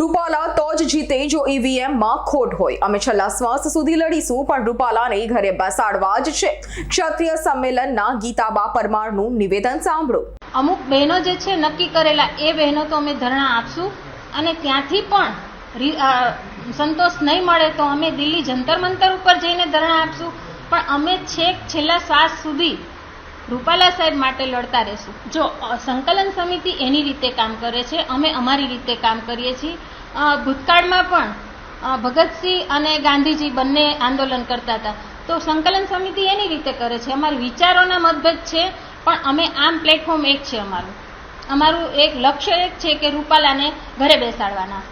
રૂપાલા તો જ જીતે જો ઈવીએમમાં ખોટ હોય. અમે છેલ્લા શ્વાસ સુધી લડીશું, પણ રૂપાલાને ઘરે બેસાડવા જ છે. ક્ષત્રિય સંમેલનના ગીતાબા પરમારનું નિવેદન સાંભળો. અમુક બહેનો જે છે, નક્કી કરેલા એ બહેનો તો અમે ધરણા આપશું અને ત્યાંથી પણ સંતોષ નહીં મળે તો અમે દિલ્હી જંતર મંતર ઉપર જઈને ધરણા આપશું. પણ અમે છેક છેલ્લા શ્વાસ સુધી રૂપાલા સાહેબ માટે લડતા રહેશું. જો સંકલન સમિતિ એની રીતે કામ કરે છે, અમે અમારી રીતે કામ કરીએ છીએ. ભૂતકાળમાં પણ ભગતસિંહ અને ગાંધીજી બંને આંદોલન કરતા હતા. તો સંકલન સમિતિ એની રીતે કરે છે, અમારા વિચારોના મતભેદ છે, પણ અમે આમ પ્લેટફોર્મ એક છે અમારું. અમારું એક લક્ષ્ય એક છે કે રૂપાલાને ઘરે બેસાડવાના.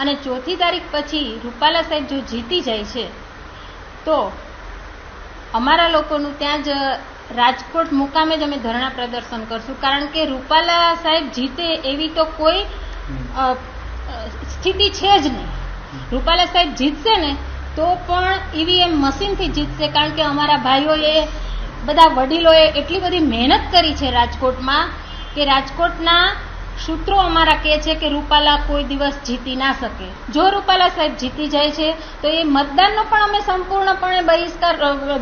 અને ચોથી તારીખ પછી રૂપાલા સાહેબ જો જીતી જાય છે, તો અમારા લોકોનું ત્યાં જ રાજકોટ મુકામે જ અમે ધરણા પ્રદર્શન કરશું. કારણ કે રૂપાલા સાહેબ જીતે એવી તો કોઈ સ્થિતિ છે જ નહીં. રૂપાલા સાહેબ જીતશે ને, તો પણ ઈવીએમ મશીનથી જીતશે. કારણ કે અમારા ભાઈઓએ, બધા વડીલોએ એટલી બધી મહેનત કરી છે રાજકોટમાં કે રાજકોટના સૂત્રો અમારા કહે છે કે રૂપાલા કોઈ દિવસ જીતી ના શકે. જો રૂપાલા સાહેબ જીતી જાય છે, તો એ મતદાનનો પણ અમે સંપૂર્ણપણે બહિષ્કાર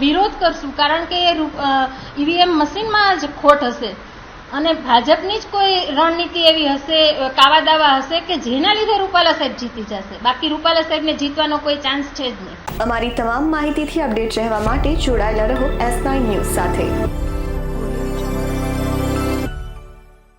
વિરોધ કરશું, કારણ કે એ ઈવીએમ મશીનમાં જ ખોટ હશે. અને ભાજપની જ કોઈ રણનીતિ એવી હશે કાવા દાવા હશે કે જેના લીધે રૂપાલા સાહેબ જીતી જશે. બાકી રૂપાલા સાહેબને જીતવાનો કોઈ ચાન્સ છે જ નહીં. અમારી તમામ માહિતીથી અપડેટ રહેવા માટે જોડાયેલા રહો એસ નાઇન ન્યૂઝ સાથે.